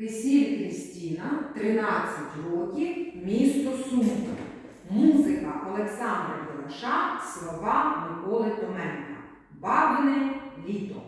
Кисіль Крістіна, 13 років, місто Сумка. Музика Олександра Білаша, слова Миколи Томенка. Бабине літо.